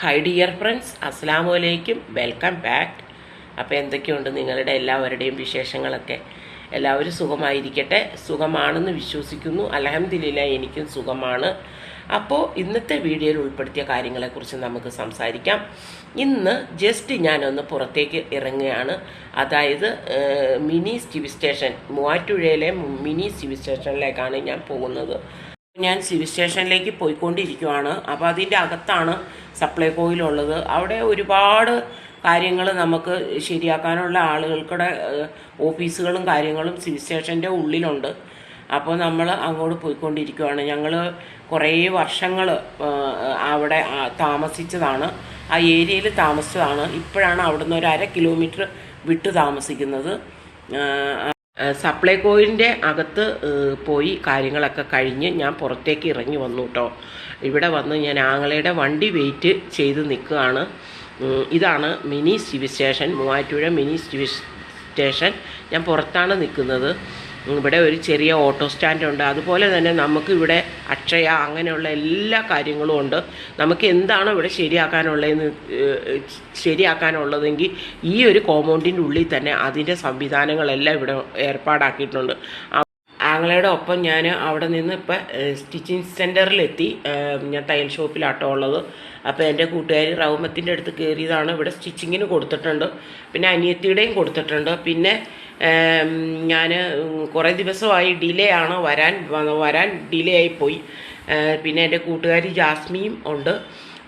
Hi dear friends അസ്സാം വലൈക്കും welcome back അപ്പോൾ എന്തൊക്കെയുണ്ട് നിങ്ങളുടെ എല്ലാവരുടെയും വിശേഷങ്ങളൊക്കെ? എല്ലാവരും സുഖമായിരിക്കട്ടെ? സുഖമാണെന്ന് വിശ്വസിക്കുന്നു. അലഹമില്ല എനിക്കും സുഖമാണ്. അപ്പോൾ ഇന്നത്തെ വീഡിയോയിൽ ഉൾപ്പെടുത്തിയ കാര്യങ്ങളെക്കുറിച്ച് നമുക്ക് സംസാരിക്കാം. ഇന്ന് ജസ്റ്റ് ഞാനൊന്ന് പുറത്തേക്ക് ഇറങ്ങുകയാണ്. അതായത് മിനി സിവിൽ സ്റ്റേഷൻ മൂവാറ്റുപുഴയിലെ മിനി സിവിൽ സ്റ്റേഷനിലേക്കാണ് ഞാൻ പോകുന്നത്. ഞാൻ സിവിൽ സ്റ്റേഷനിലേക്ക് പോയിക്കൊണ്ടിരിക്കുവാണ്. അപ്പോൾ അതിന്റെ അകത്താണ് സപ്ലൈകോയിലുള്ളത് അവിടെ ഒരുപാട് കാര്യങ്ങൾ നമുക്ക് ശരിയാക്കാനുള്ള ആളുകൾക്കുടെ ഓഫീസുകളും കാര്യങ്ങളും സിവിൽ സ്റ്റേഷന്റെ ഉള്ളിലുണ്ട്. അപ്പോൾ നമ്മൾ അങ്ങോട്ട് പോയിക്കൊണ്ടിരിക്കുവാണ്. ഞങ്ങൾ കുറേ വർഷങ്ങൾ അവിടെ താമസിച്ചതാണ്. ആ ഏരിയയിൽ താമസിച്ചതാണ്. ഇപ്പോഴാണ് അവിടുന്ന് ഒരു അര കിലോമീറ്റർ വിട്ട് താമസിക്കുന്നത്. സപ്ലൈകോയിന്റെ അകത്ത് പോയി കാര്യങ്ങളൊക്കെ കഴിഞ്ഞ് ഞാൻ പുറത്തേക്ക് ഇറങ്ങി വന്നു കേട്ടോ ഇവിടെ വന്ന് ഞാൻ ആങ്ങളയുടെ വണ്ടി വെയിറ്റ് ചെയ്ത് നിൽക്കുകയാണ്. ഇതാണ് mini civil station Muvattupuzha mini civil station ഞാൻ പുറത്താണ് നിൽക്കുന്നത്. ഇവിടെ ഒരു ചെറിയ ഓട്ടോ സ്റ്റാൻഡ് ഉണ്ട്. അതുപോലെ തന്നെ നമുക്ക് ഇവിടെ അക്ഷയ അങ്ങനെയുള്ള എല്ലാ കാര്യങ്ങളും ഉണ്ട്. നമുക്ക് എന്താണോ ഇവിടെ ശരിയാക്കാനുള്ളതെന്ന് ശരിയാക്കാനുള്ളതെങ്കിൽ ഈ ഒരു കോമ്പൗണ്ടിന്റെ ഉള്ളിൽ തന്നെ അതിന്റെ സംവിധാനങ്ങളെല്ലാം ഇവിടെ ഏർപ്പാടാക്കിയിട്ടുണ്ട്. ആങ്ങളയുടെ ഒപ്പം ഞാൻ അവിടെ നിന്ന് ഇപ്പം സ്റ്റിച്ചിങ് സെന്ററിലെത്തി ഞാൻ തയ്യൽ ഷോപ്പിലാട്ടോ ഉള്ളത്. അപ്പോൾ എന്റെ കൂട്ടുകാരി റൗമത്തിന്റെ അടുത്ത് കയറിയതാണ് ഇവിടെ സ്റ്റിച്ചിങ്ങിന് കൊടുത്തിട്ടുണ്ട്. പിന്നെ അനിയത്തിയുടെയും കൊടുത്തിട്ടുണ്ട്. പിന്നെ ഞാൻ കുറേ ദിവസമായി ഡിലേ ആണ് വരാൻ വരാൻ ഡിലേ ആയിപ്പോയി പിന്നെ എന്റെ കൂട്ടുകാരി ജാസ്മിയും ഉണ്ട്.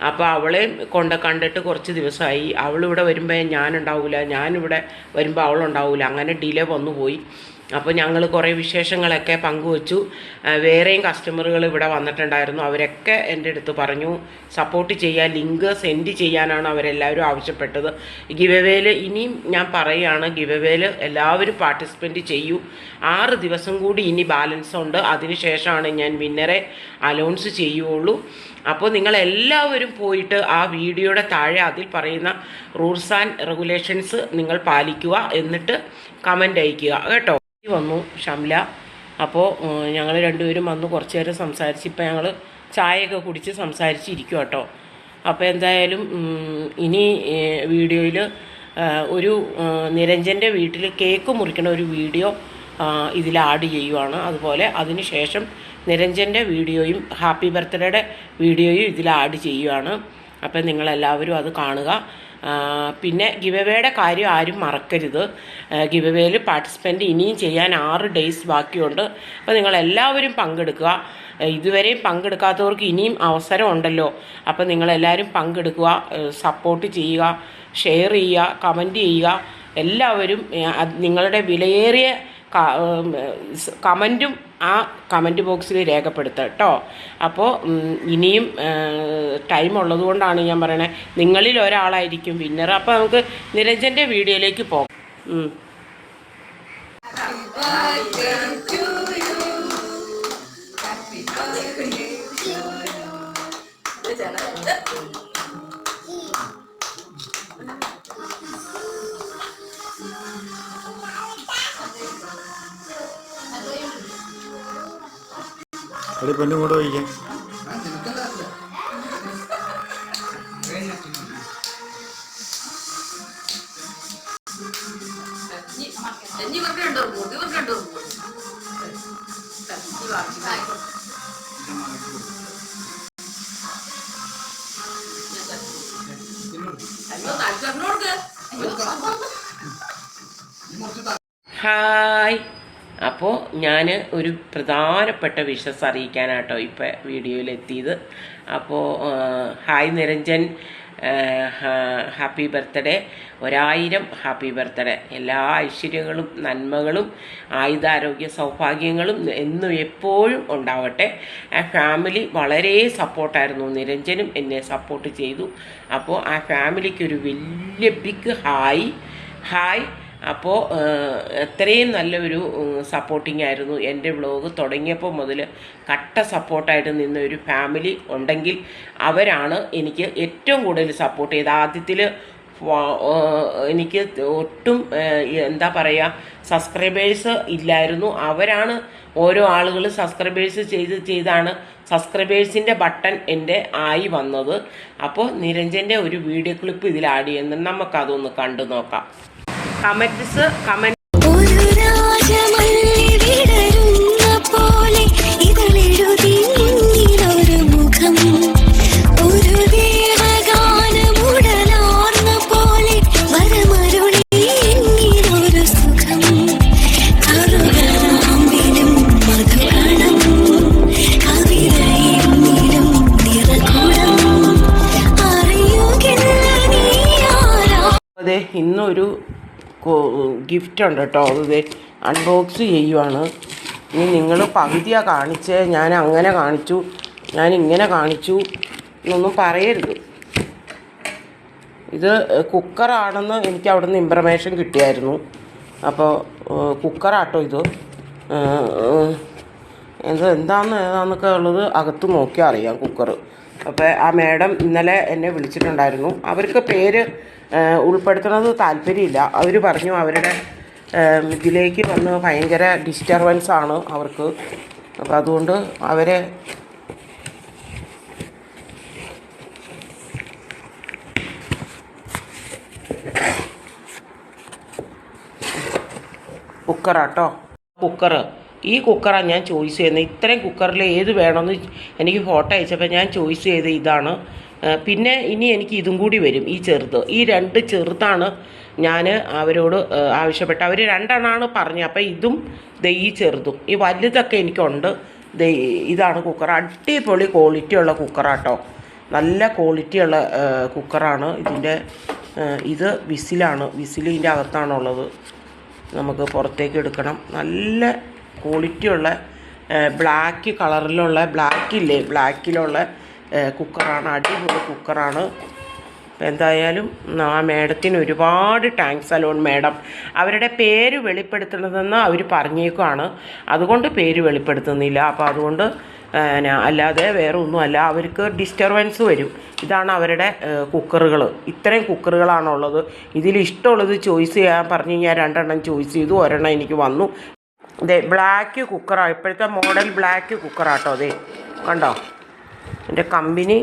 അപ്പോൾ അവളെ കൊണ്ട് കണ്ടിട്ട് കുറച്ച് ദിവസമായി. അവളിവിടെ വരുമ്പോൾ ഞാനുണ്ടാവില്ല ഞാനിവിടെ വരുമ്പോൾ അവളുണ്ടാവില്ല അങ്ങനെ ഡിലേ വന്നു പോയി അപ്പോൾ ഞങ്ങൾ കുറേ വിശേഷങ്ങളൊക്കെ പങ്കുവച്ചു. വേറെയും കസ്റ്റമറുകൾ ഇവിടെ വന്നിട്ടുണ്ടായിരുന്നു. അവരൊക്കെ എന്റെ അടുത്ത് പറഞ്ഞു സപ്പോർട്ട് ചെയ്യാൻ ലിങ്ക് സെൻഡ് ചെയ്യാനാണ് അവരെല്ലാവരും ആവശ്യപ്പെട്ടത്. ഗിവവേയിൽ ഇനിയും ഞാൻ പറയുകയാണ് ഗിവവേയിൽ എല്ലാവരും പാർട്ടിസിപ്പന്റ് ചെയ്യൂ. ആറ് ദിവസം കൂടി ഇനി ബാലൻസ് ഉണ്ട്. അതിനുശേഷമാണ് ഞാൻ വിന്നറെ അലൗൺസ് ചെയ്യുള്ളൂ. അപ്പോൾ നിങ്ങൾ എല്ലാവരും പോയിട്ട് ആ വീഡിയോയുടെ താഴെ അതിൽ പറയുന്ന റൂൾസ് ആൻഡ് റെഗുലേഷൻസ് നിങ്ങൾ പാലിക്കുക. എന്നിട്ട് കമന്റ് അയയ്ക്കുക കേട്ടോ? വന്നു ഷംല. അപ്പോൾ ഞങ്ങൾ രണ്ടുപേരും വന്ന് കുറച്ച് നേരം സംസാരിച്ച് ഇപ്പം ഞങ്ങൾ ചായയൊക്കെ കുടിച്ച് സംസാരിച്ചിരിക്കും കേട്ടോ അപ്പോൾ എന്തായാലും ഇനി വീഡിയോയിൽ ഒരു നിരഞ്ജന്റെ വീട്ടിൽ കേക്ക് മുറിക്കണ ഒരു വീഡിയോ ഇതിൽ ആഡ് ചെയ്യുവാണ്. അതുപോലെ അതിനുശേഷം നിരഞ്ജന്റെ വീഡിയോയും ഹാപ്പി ബർത്ത്ഡേയുടെ വീഡിയോയും ഇതിൽ ആഡ് ചെയ്യുവാണ്. അപ്പം നിങ്ങളെല്ലാവരും അത് കാണുക. പിന്നെ ഗിവവേയുടെ കാര്യം ആരും മറക്കരുത്. ഗിവവേയിൽ പാർട്ടിസിപ്പന്റ് ഇനിയും ചെയ്യാൻ ആറ് ഡേയ്സ് ബാക്കിയുണ്ട്. അപ്പോൾ നിങ്ങളെല്ലാവരും പങ്കെടുക്കുക. ആ, ഇതുവരെയും പങ്കെടുക്കാത്തവർക്ക് ഇനിയും അവസരം ഉണ്ടല്ലോ. അപ്പോൾ നിങ്ങളെല്ലാവരും പങ്കെടുക്കുക സപ്പോർട്ട് ചെയ്യുക ഷെയർ ചെയ്യുക കമന്റ് ചെയ്യുക. എല്ലാവരും നിങ്ങളുടെ വിലയേറിയ കമന്റും ആ കമന്റ് ബോക്സിൽ രേഖപ്പെടുത്തുക കേട്ടോ അപ്പോൾ ഇനിയും ടൈം ഉള്ളതുകൊണ്ടാണ് ഞാൻ പറയണത് നിങ്ങളിൽ ഒരാളായിരിക്കും വിന്നർ. അപ്പോൾ നമുക്ക് നിരഞ്ജന്റെ വീഡിയോയിലേക്ക് പോകാം. എടി പെണ്ണും കൂടെ രണ്ടു ഹായ്. അപ്പോൾ ഞാൻ ഒരു പ്രധാനപ്പെട്ട വിഷസ് അറിയിക്കാനാട്ടോ ഇപ്പോൾ വീഡിയോയിലെത്തിയത്. അപ്പോൾ ഹായ് നിരഞ്ജൻ ഹാപ്പി ബർത്ത്ഡേ. ഒരായിരം ഹാപ്പി ബർത്ത്ഡേ. എല്ലാ ഐശ്വര്യങ്ങളും നന്മകളും ആയുധാരോഗ്യ സൗഭാഗ്യങ്ങളും എന്നും എപ്പോഴും ഉണ്ടാവട്ടെ. ആ ഫാമിലി വളരെ സപ്പോർട്ടായിരുന്നു. നിരഞ്ജനും എന്നെ സപ്പോർട്ട് ചെയ്തു. അപ്പോൾ ആ ഫാമിലിക്ക് ഒരു വലിയ ബിഗ് ഹായ് ഹായ് അപ്പോൾ എത്രയും നല്ലൊരു സപ്പോർട്ടിംഗ് ആയിരുന്നു എന്റെ വ്ളോഗ് തുടങ്ങിയപ്പോൾ മുതൽ കട്ട സപ്പോർട്ടായിട്ട് നിന്ന ഒരു ഫാമിലി ഉണ്ടെങ്കിൽ അവരാണ് എനിക്ക് ഏറ്റവും കൂടുതൽ സപ്പോർട്ട് ചെയ്ത് ആദ്യത്തിൽ എനിക്ക് ഒട്ടും എന്താ പറയുക സബ്സ്ക്രൈബേഴ്സ് ഇല്ലായിരുന്നു. അവരാണ് ഓരോ ആളുകൾ സബ്സ്ക്രൈബേഴ്സ് ചെയ്ത് ചെയ്താണ് സബ്സ്ക്രൈബേഴ്സിന്റെ ബട്ടൺ എന്റെ ആയി വന്നത്. അപ്പോൾ നിരഞ്ജന്റെ ഒരു വീഡിയോ ക്ലിപ്പ് ഇതിൽ ആഡ് ചെയ്യുന്നുണ്ട് നമുക്കതൊന്ന് കണ്ടു നോക്കാം. കമന്റ്സ് കമന്റ് ഗിഫ്റ്റ് ഉണ്ട് കേട്ടോ. അത് അൺബോക്സ് ചെയ്യുവാണ്. ഇനി നിങ്ങൾ പകുതിയാണ് കാണിച്ചേ. ഞാൻ അങ്ങനെ കാണിച്ചു. ഞാൻ ഇങ്ങനെ കാണിച്ചു എന്നൊന്നും പറയരുത്. ഇത് കുക്കറാണെന്ന് എനിക്ക് അവിടെ നിന്ന് ഇൻഫർമേഷൻ കിട്ടിയായിരുന്നു അപ്പോൾ കുക്കറാട്ടോ ഇത്. എന്ത് എന്താണെന്ന് ഏതാന്നൊക്കെ ഉള്ളത് അകത്ത് നോക്കിയാൽ അറിയാം കുക്കർ അപ്പോൾ ആ മേഡം ഇന്നലെ എന്നെ വിളിച്ചിട്ടുണ്ടായിരുന്നു. അവർക്ക് പേര് ഏഹ്, ഉൾപ്പെടുത്തുന്നത് താല്പര്യമില്ല. അവർ പറഞ്ഞു അവരുടെ ഇതിലേക്ക് വന്ന് ഭയങ്കര ഡിസ്റ്റർബൻസ് ആണ് അവർക്ക്. അപ്പോൾ അതുകൊണ്ട് അവരെ കുക്കറാട്ടോ. കുക്കർ ഈ കുക്കറാണ് ഞാൻ ചോയ്സ് ചെയ്യുന്നത്. ഇത്രയും കുക്കറിൽ ഏത് വേണമെന്ന് എനിക്ക് ഫോട്ടോ അയച്ചപ്പോൾ ഞാൻ ചോയ്സ് ചെയ്ത ഇതാണ്. പിന്നെ ഇനി എനിക്ക് ഇതും കൂടി വരും. ഈ ചെറുത്. ഈ രണ്ട് ചെറുതാണ് ഞാൻ അവരോട് ആവശ്യപ്പെട്ട അവർ രണ്ടെണ്ണമാണ് പറഞ്ഞത്. അപ്പോൾ ഇതും ദേ ഈ ചെറുതും. ഈ വലുതൊക്കെ എനിക്കുണ്ട്. ദേ ഇതാണ് കുക്കർ. അടിപൊളി ക്വാളിറ്റി ഉള്ള കുക്കറാട്ടോ. നല്ല ക്വാളിറ്റി ഉള്ള കുക്കറാണ് ഇതിന്റെ ഇത് വിസിലാണ്. വിസിലിന്റെ അകത്താണുള്ളത്. നമുക്ക് പുറത്തേക്ക് എടുക്കണം. നല്ല ക്വാളിറ്റിയുള്ള ബ്ലാക്ക് കളറിലുള്ള ബ്ലാക്കില്ലേ ബ്ലാക്കിലുള്ള കുക്കറാണ് അടിപൊളി കുക്കറാണ് എന്തായാലും ആ മേഡത്തിന് ഒരുപാട് താങ്ക്സ് അലോൺ മേഡം. അവരുടെ പേര് വെളിപ്പെടുത്തണതെന്ന് അവർ പറഞ്ഞേക്കുവാണ്. അതുകൊണ്ട് പേര് വെളിപ്പെടുത്തുന്നില്ല. അപ്പോൾ അതുകൊണ്ട് അല്ലാതെ വേറെ ഒന്നുമല്ല അവർക്ക് ഡിസ്റ്റർബൻസ് വരും. ഇതാണ് അവരുടെ കുക്കറുകൾ ഇത്രയും കുക്കറുകളാണുള്ളത് ഇതിൽ ഇഷ്ടമുള്ളത് ചോയ്സ് ചെയ്യാൻ പറഞ്ഞു കഴിഞ്ഞാൽ രണ്ടെണ്ണം ചോയ്സ് ചെയ്തു ഒരെണ്ണം എനിക്ക് വന്നു. അതെ ബ്ലാക്ക് കുക്കറാണ് ഇപ്പോഴത്തെ മോഡൽ ബ്ലാക്ക് കുക്കറാട്ടോ അതെ കണ്ടോ? എന്റെ കമ്പനി.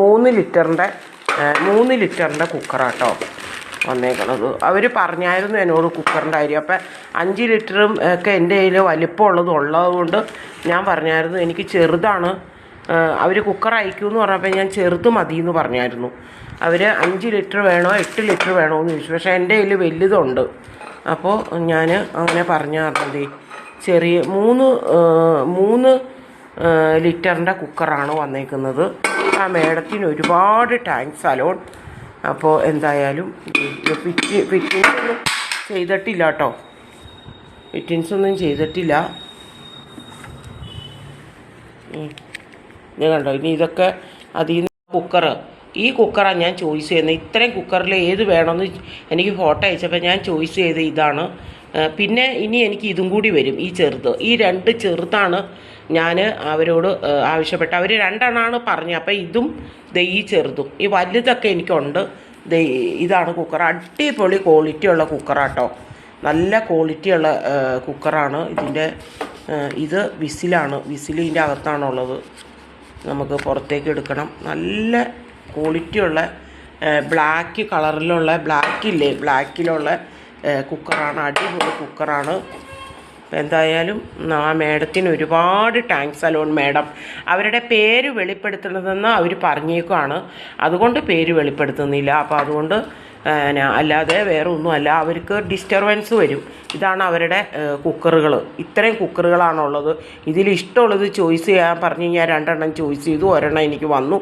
മൂന്ന് ലിറ്ററിന്റെ മൂന്ന് ലിറ്ററിന്റെ കുക്കറാട്ടോ വന്നേക്കണത്. അവർ പറഞ്ഞായിരുന്നു എന്നോട് കുക്കറിന്റെ കാര്യം. അപ്പം അഞ്ച് ലിറ്ററും ഒക്കെ എന്റെ കയ്യിൽ വലിപ്പമുള്ളത് ഉള്ളതുകൊണ്ട് ഞാൻ പറഞ്ഞായിരുന്നു എനിക്ക് ചെറുതാണ് അവർ കുക്കർ അയക്കുമെന്ന് പറഞ്ഞപ്പോൾ ഞാൻ ചെറുത് മതി എന്ന് പറഞ്ഞായിരുന്നു. അവർ അഞ്ച് ലിറ്റർ വേണോ എട്ട് ലിറ്റർ വേണോ എന്ന് ചോദിച്ചു. പക്ഷേ എന്റെ കയ്യിൽ വലുതുണ്ട്. അപ്പോൾ ഞാൻ അങ്ങനെ പറഞ്ഞു പറഞ്ഞത് ചെറിയ മൂന്ന് മൂന്ന് ലിറ്ററിന്റെ കുക്കറാണ് വന്നേക്കുന്നത്. ആ മേഡത്തിന് ഒരുപാട് ടാങ്ക്സ് അലോൺ. അപ്പോൾ എന്തായാലും പിറ്റി ഫിറ്റ് ഒന്നും ചെയ്തിട്ടില്ല കേട്ടോ ഒന്നും ചെയ്തിട്ടില്ല. ഇത് കണ്ടോ? ഇനി ഇതൊക്കെ അതിൽ നിന്ന് കുക്കർ ഈ കുക്കറാണ് ഞാൻ ചോയ്സ് ചെയ്യുന്നത്. ഇത്രയും കുക്കറിൽ ഏത് വേണമെന്ന് എനിക്ക് ഫോട്ടോ അയച്ചപ്പോൾ ഞാൻ ചോയ്സ് ചെയ്ത ഇതാണ്. പിന്നെ ഇനി എനിക്ക് ഇതും കൂടി വരും. ഈ ചെറുത്. ഈ രണ്ട് ചെറുതാണ് ഞാൻ അവരോട് ആവശ്യപ്പെട്ട അവർ രണ്ടെണ്ണമാണ് പറഞ്ഞത്. അപ്പോൾ ഇതും ദേ ഈ ചെറുതും. ഈ വലുതൊക്കെ എനിക്കുണ്ട്. ദേ ഇതാണ് കുക്കർ അടിപൊളി ക്വാളിറ്റി ഉള്ള കുക്കറാട്ടോ നല്ല ക്വാളിറ്റി ഉള്ള കുക്കറാണ് ഇതിന്റെ ഇത് വിസിലാണ്. വിസിലിന്റെ അകത്താണുള്ളത്. നമുക്ക് പുറത്തേക്ക് എടുക്കണം. നല്ല ക്വാളിറ്റിയുള്ള ബ്ലാക്ക് കളറിലുള്ള ബ്ലാക്കില്ലേ ബ്ലാക്കിലുള്ള കുക്കറാണ് അടിപൊളി കുക്കറാണ് അപ്പോൾ എന്തായാലും ആ മേഡത്തിന് ഒരുപാട് താങ്ക്സ് അലോൺ മേഡം. അവരുടെ പേര് വെളിപ്പെടുത്തണതെന്ന് അവർ പറഞ്ഞേക്കുവാണ്. അതുകൊണ്ട് പേര് വെളിപ്പെടുത്തുന്നില്ല. അപ്പോൾ അതുകൊണ്ട് അല്ലാതെ വേറെ ഒന്നുമല്ല അവർക്ക് ഡിസ്റ്റർബൻസ് വരും. ഇതാണ് അവരുടെ കുക്കറുകൾ ഇത്രയും കുക്കറുകളാണുള്ളത് ഇതിൽ ഇഷ്ടമുള്ളത് ചോയ്സ് ചെയ്യാൻ പറഞ്ഞു കഴിഞ്ഞാൽ രണ്ടെണ്ണം ചോയ്സ് ചെയ്തു ഒരെണ്ണം എനിക്ക് വന്നു.